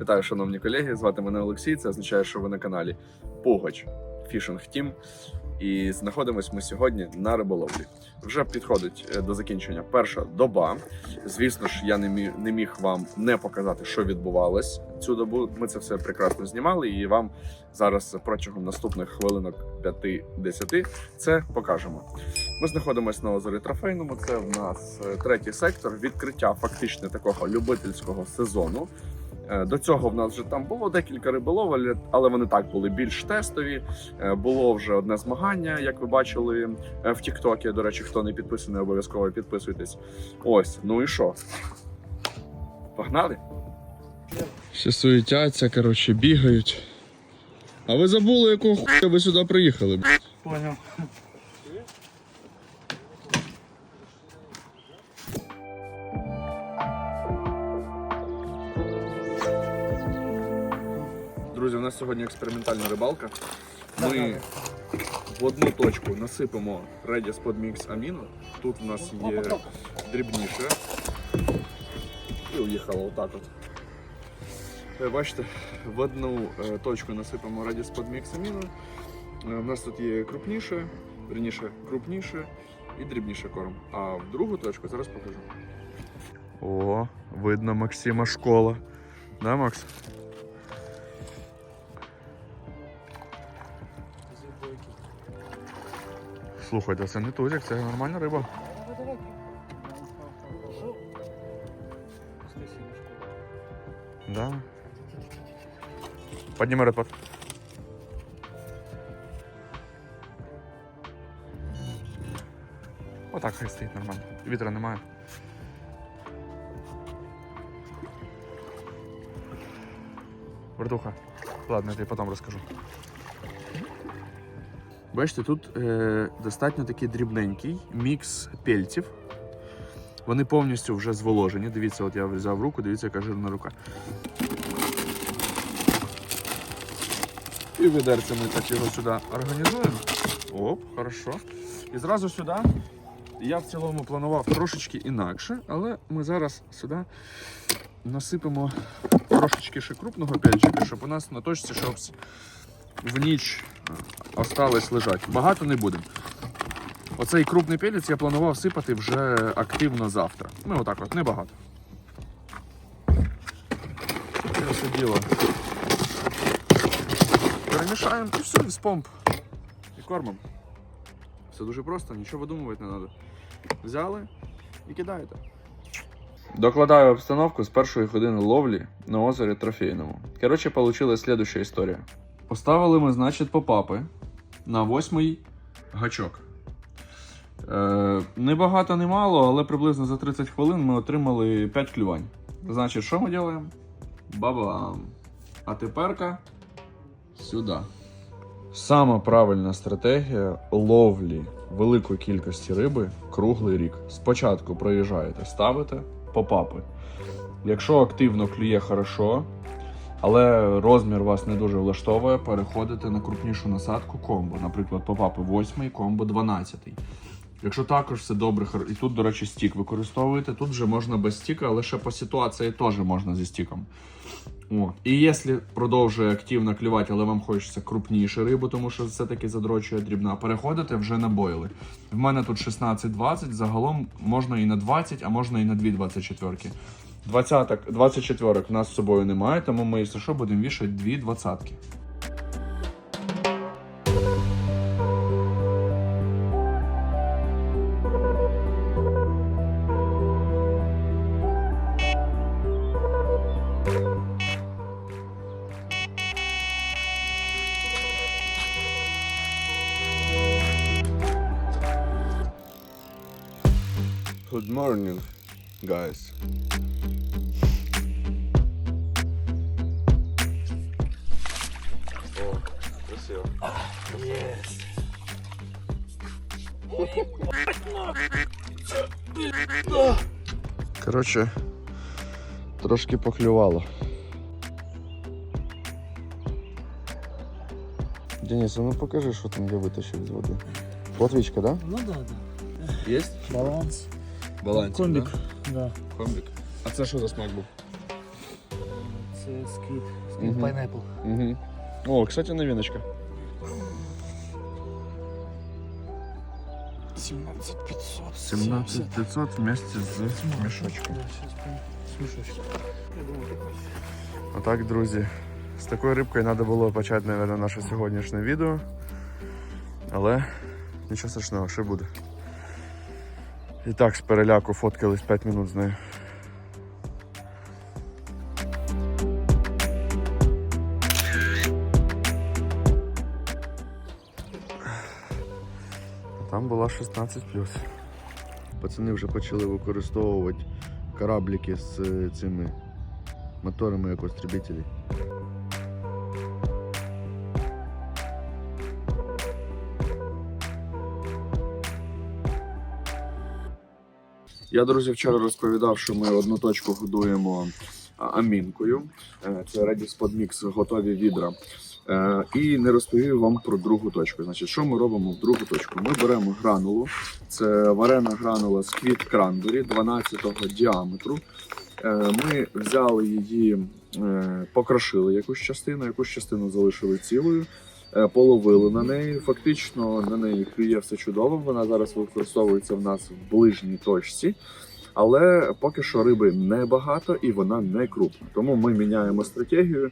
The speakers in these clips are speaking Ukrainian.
Вітаю, шановні колеги. Звати мене Олексій. Це означає, що ви на каналі Пугач Фішинг Тім. І знаходимось ми сьогодні на риболовлі. Вже підходить е, до закінчення перша доба. Звісно ж, я не міг, не міг вам не показати, що відбувалось цю добу. Ми це все прекрасно знімали, і вам зараз протягом наступних хвилинок 5-10 це покажемо. Ми знаходимося на озері Трофейному. Це в нас е, третій сектор. Відкриття фактично такого любительського сезону. Е, До цього в нас вже там було декілька риболовель, але вони так були більш тестові. Е, Було вже одне змагання, як ви бачили е, в Тіктокі. До речі, хто не підписаний, обов'язково підписуйтесь. Ось, ну і що? Погнали? Ще суетяться, коротше, бігають. А ви забули, якого хуя ви сюди приїхали? Понял. Друзі, у нас сьогодні експериментальна рибалка. Ми в одну точку насипемо Redis под мікс аміно. Тут у нас є дрібніше. І уїхало отак от. Е, Бачите, в одну е, точку насипемо Redis под мікс аміно. Е, У нас тут є крупніше, верніше крупніше і дрібніше корм. А в другу точку зараз покажу. О, видно Максима школа. Да, Макс? Слухайте, це не тузик, це нормальна риба. Да. Подніми репот. Отак хай стоїть нормально. Вітра немає. Вертуха. Ладно, я тобі потім розкажу. Бачите, тут е, достатньо такий дрібненький мікс пельців. Вони повністю вже зволожені. Дивіться, от я взяв руку, дивіться, яка жирна рука. І відерце ми так його сюди організуємо. Оп, хорошо. І зразу сюди. Я в цілому планував трошечки інакше, але ми зараз сюди насипемо трошечки ще крупного пельчика, щоб у нас на точці щось в ніч е, осталось лежать. Багато не будемо. Оцей крупний пелець я планував сипати вже активно завтра. Ну, отак от, небагато. Це діло. Перемішаємо і все, з помп. І кормом. Все дуже просто, нічого видумувати не треба. Взяли і кидаєте. Докладаю обстановку з першої години ловлі на озері Трофейному. Коротше, вийшла слідуща історія. Поставили ми, значить, попапи на восьмий гачок. Е, не багато, не мало, але приблизно за 30 хвилин ми отримали 5 клювань. Значить, що ми робимо? Бабам. А теперка сюди. Сама правильна стратегія ловлі великої кількості риби круглий рік. Спочатку проїжджаєте, ставите попапи. Якщо активно клює хорошо, але розмір вас не дуже влаштовує, переходите на крупнішу насадку комбо. Наприклад, попапи 8, комбо 12. Якщо також все добре, і тут, до речі, стік використовуєте, тут вже можна без стіка, але ще по ситуації теж можна зі стіком. О. І якщо продовжує активно клювати, але вам хочеться крупніше рибу, тому що все-таки задрочує дрібна, переходите вже на бойли. В мене тут 16-20, загалом можна і на 20, а можна і на 2 24. 20 24 в нас з собою немає, тому ми, якщо що, будемо вішати 2 двадцятки. Good morning, guys. О, красиво. Yes. Коротше, трошки поклювало. Денис, а ну покажи, що там я витащив з води. Платвичка, да? Ну да, да. Є? Баланс. Балансик, Комбик. Да? Да. Комбик. А це що за смак був? Це сквіт. Сквіт Мгм. пайнепл. Угу. О, кстати, новиночка. 17500. 17500 вместе з мішочком. З. Я думаю, так. Отак, друзі, з такою рибкою треба було почати, мабуть, наше сьогоднішнє відео. Але нічого страшного, ще буде. І так з переляку фоткались 5 минут з нею. Там була 16 Пацани вже почали використовувати кораблики з е, цими моторами як остребителей. Я, друзі, вчора розповідав, що ми одну точку годуємо амінкою. Е, Це Redis Podmix готові відра. Е, І не розповів вам про другу точку. Значить, що ми робимо в другу точку? Ми беремо гранулу. Це варена гранула з квіт крандері 12-го діаметру. Е, Ми взяли її, покрошили якусь частину, якусь частину залишили цілою, половили на неї. Фактично на неї клює все чудово. Вона зараз використовується в нас в ближній точці. Але поки що риби небагато і вона не крупна. Тому ми міняємо стратегію,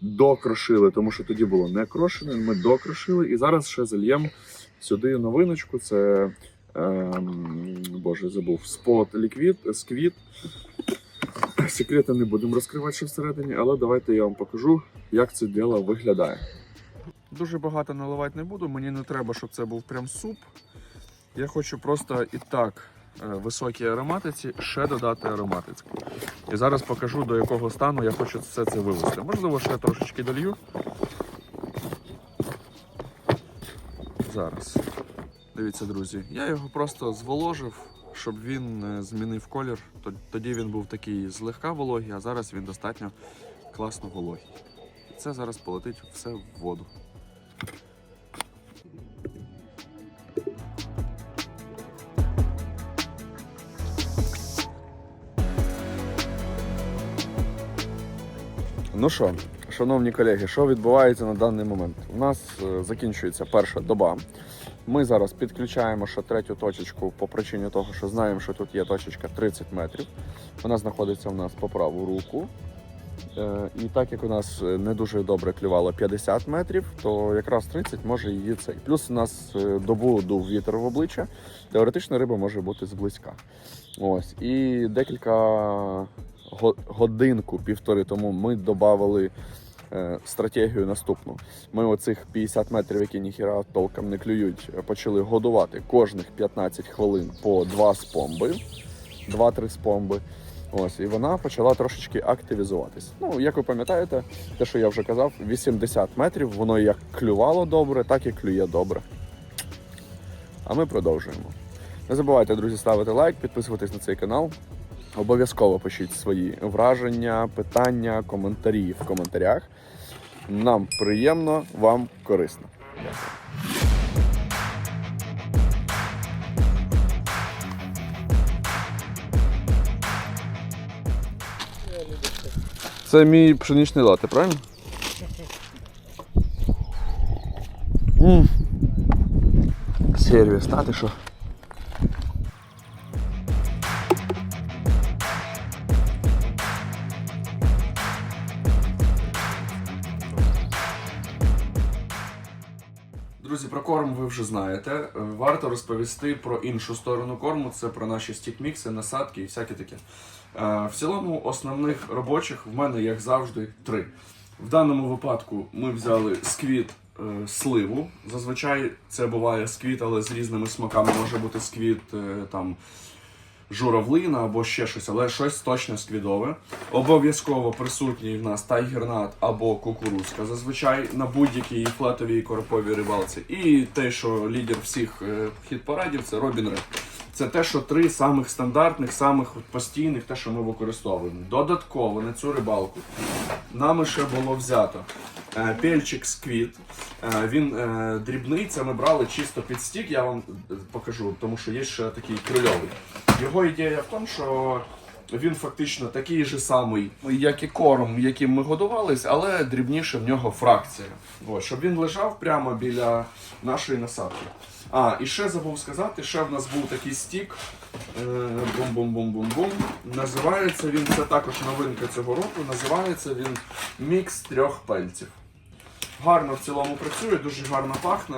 докрошили, тому що тоді було не крошене. Ми докрошили і зараз ще зальємо сюди новиночку. Це ем, боже, забув спот ліквід, сквіт. Секрети не будемо розкривати ще всередині, але давайте я вам покажу, як це діло виглядає. Дуже багато наливати не буду, мені не треба, щоб це був прям суп. Я хочу просто і так е, високій ароматиці ще додати ароматиці. І зараз покажу, до якого стану я хочу все це вивести. Можливо, ще трошечки долью. Зараз. Дивіться, друзі, я його просто зволожив, щоб він е, змінив колір. Тоді він був такий злегка вологий, а зараз він достатньо класно вологий. І це зараз полетить все в воду. Ну що, шановні колеги, що відбувається на даний момент? У нас е, закінчується перша доба. Ми зараз підключаємо ще третю точечку по причині того, що знаємо, що тут є точечка 30 метрів. Вона знаходиться у нас по праву руку. Е, І так як у нас е, не дуже добре клювало 50 метрів, то якраз 30 може її цей. Плюс у нас добу дув вітер в обличчя. Теоретично риба може бути зблизька. Ось. І декілька го- годинку, півтори тому ми додали е, стратегію наступну. Ми оцих 50 метрів, які ніхіра толком не клюють, е, почали годувати кожних 15 хвилин по 2 спомби, 2-3 спомби. Ось, і вона почала трошечки активізуватись. Ну, як ви пам'ятаєте, те, що я вже казав, 80 метрів, воно як клювало добре, так і клює добре. А ми продовжуємо. Не забувайте, друзі, ставити лайк, підписуватись на цей канал. Обов'язково пишіть свої враження, питання, коментарі в коментарях. Нам приємно, вам корисно. Це мій пшеничний лати, правильно? Сервіс, та що? Ви вже знаєте. Е, Варто розповісти про іншу сторону корму. Це про наші стікмікси, насадки і всяке таке. Е, В цілому, основних робочих в мене, як завжди, три. В даному випадку ми взяли сквіт е, сливу. Зазвичай це буває сквіт, але з різними смаками може бути сквіт там. Журавлина або ще щось, але щось точно сквідове. Обов'язково присутній в нас тайгернат або кукурузка, зазвичай на будь-якій флетовій короповій рибалці. І те, що лідер всіх е, хіт-парадів, це Робін Ред. Це те, що три самих стандартних, самих постійних, те, що ми використовуємо. Додатково на цю рибалку нами ще було взято е, пельчик сквіт. Е, Він дрібний, це ми брали чисто під стік, я вам покажу, тому що є ще такий крильовий. Його ідея в тому, що він фактично такий же самий, як і корм, яким ми годувались, але дрібніше в нього фракція. Ось, щоб він лежав прямо біля нашої насадки. А, і ще забув сказати, ще в нас був такий стік. Е, Бум-бум-бум-бум-бум. Називається він, це також новинка цього року. Називається він мікс трьох пельців. Гарно в цілому працює, дуже гарно пахне.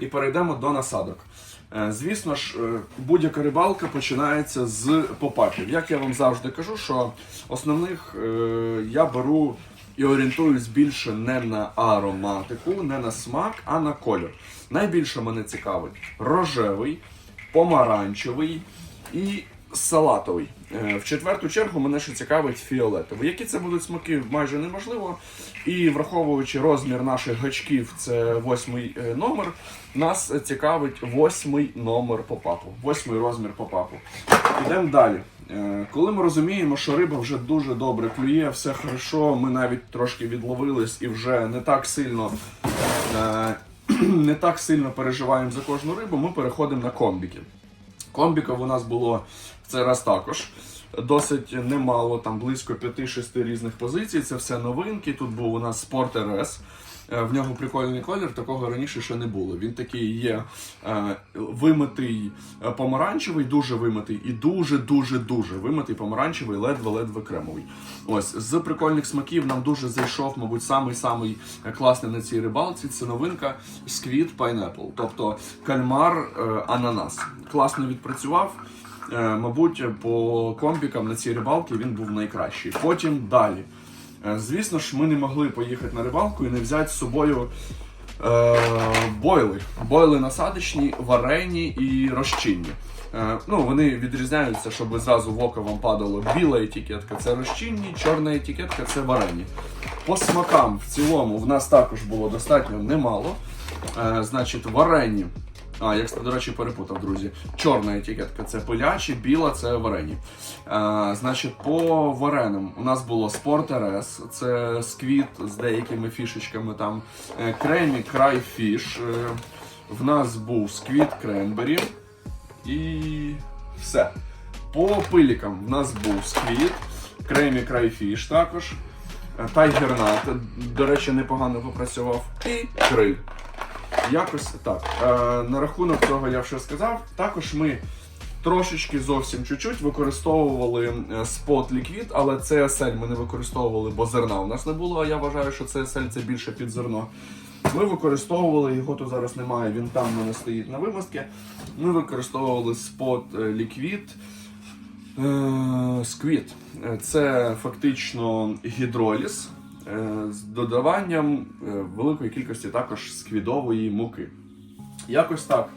І перейдемо до насадок. Е, Звісно ж, е, будь-яка рибалка починається з попапів. Як я вам завжди кажу, що основних е, я беру і орієнтуюсь більше не на ароматику, не на смак, а на кольор. Найбільше мене цікавить рожевий, помаранчевий і салатовий. Е, В четверту чергу мене ще цікавить фіолетовий. Які це будуть смаки, майже неможливо. І враховуючи розмір наших гачків, це восьмий е, номер. Нас цікавить восьмий номер попапу, восьмий розмір попапу. Ідемо далі. Е, Коли ми розуміємо, що риба вже дуже добре клює, все хорошо, ми навіть трошки відловились і вже не так сильно. Не так сильно переживаємо за кожну рибу, ми переходимо на комбіки. Комбіків у нас було в цей раз також. Досить немало, там близько 5-6 різних позицій. Це все новинки. Тут був у нас Sport RS. Е, В нього прикольний колір, такого раніше ще не було. Він такий є е, вимитий е, помаранчевий, дуже вимитий, і дуже-дуже дуже вимитий помаранчевий, ледве-ледве кремовий. Ось з прикольних смаків нам дуже зайшов, мабуть, самий-самий класний на цій рибалці. Це новинка Squid Pineapple, тобто кальмар е, ананас. Класно відпрацював. Е, Мабуть, по комбікам на цій рибалці він був найкращий. Потім далі. Е, Звісно ж, ми не могли поїхати на рибалку і не взяти з собою е, бойли. Бойли насадочні, варені і розчинні. Е, ну, вони відрізняються, щоб зразу в око вам падало. Біла етикетка це розчинні, чорна етикетка це варені. По смакам в цілому в нас також було достатньо немало. Е, значить, варені. А, я, до речі, перепутав, друзі. Чорна етикетка це пилячі, біла це варені. Е, значить, по вареним у нас було Sport RS, це сквіт з деякими фішечками там. Е, Кремі Край Фіш. Е, в нас був сквіт Кренбері. І все. По пилікам в нас був сквіт, Кремі Край Фіш також. е, Тайгернат, до речі, непогано попрацював. І криль. Якось так. Е, на рахунок цього я вже сказав. Також ми трошечки зовсім чуть-чуть використовували е, спот ліквід, але CSL ми не використовували, бо зерна у нас не було. А я вважаю, що CSL це більше під зерно. Ми використовували, його тут зараз немає, він там мене стоїть на вимостці. Ми використовували спот е, ліквід. Сквіт. Це фактично гідроліз з додаванням е, великої кількості також сквідової муки. Якось так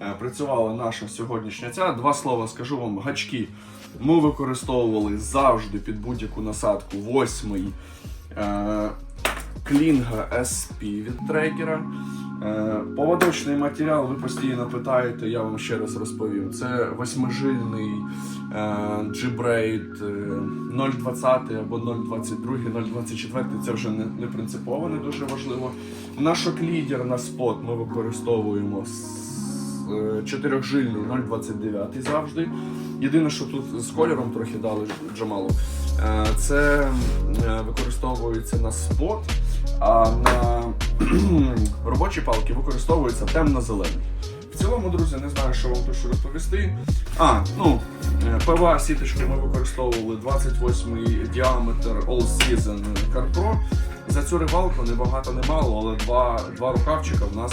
е, працювала наша сьогоднішня ця. Два слова скажу вам, гачки ми використовували завжди під будь-яку насадку восьмий е, Клінга SP від трекера. Е, Поводочний матеріал ви постійно питаєте, я вам ще раз розповім. Це восьмижильний е, е, 020 або 022, 024, це вже не, не принципово, не дуже важливо. Наш оклідер на спот ми використовуємо е, чотирьохжильний 029 завжди. Єдине, що тут з кольором трохи дали Джамалу, е, це е, використовується на спот, а на робочі палки використовується темно-зелений. В цілому, друзі, не знаю, що вам тут ще розповісти. А, ну, е, ПВА сіточку ми використовували 28-й діаметр All Season CarPro. За цю рибалку не багато не мало, але два, два рукавчика в нас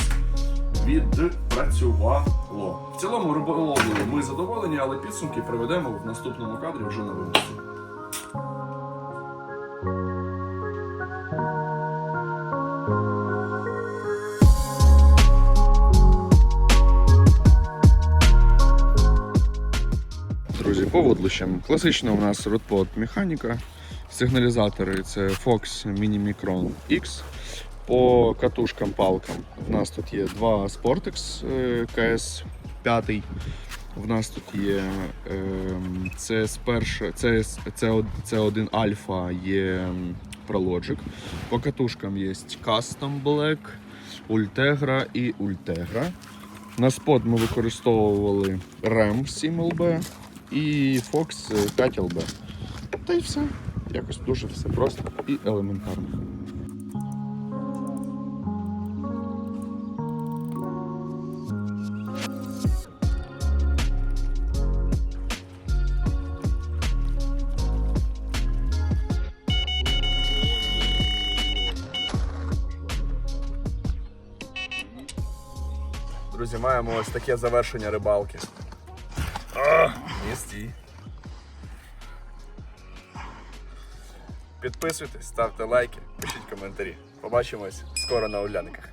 відпрацювало. В цілому риболовлею ми задоволені, але підсумки приведемо в наступному кадрі вже на вимусі. Друзі. Класично у нас родпод механіка. Сигналізатори це Fox Mini Micron X. По катушкам палкам у нас тут є два Sportex е, КС 5. В нас тут є ем, CS перше, CS, C1 Alpha є Prologic. По катушкам є Custom Black, Ultegra і Ultegra. На спот ми використовували RAM 7LB і 5 LB. Та й все. Якось дуже все просто і елементарно. Друзі, маємо ось таке завершення рибалки. Стій. Підписуйтесь, ставте лайки, пишіть коментарі. Побачимось скоро на Оляниках.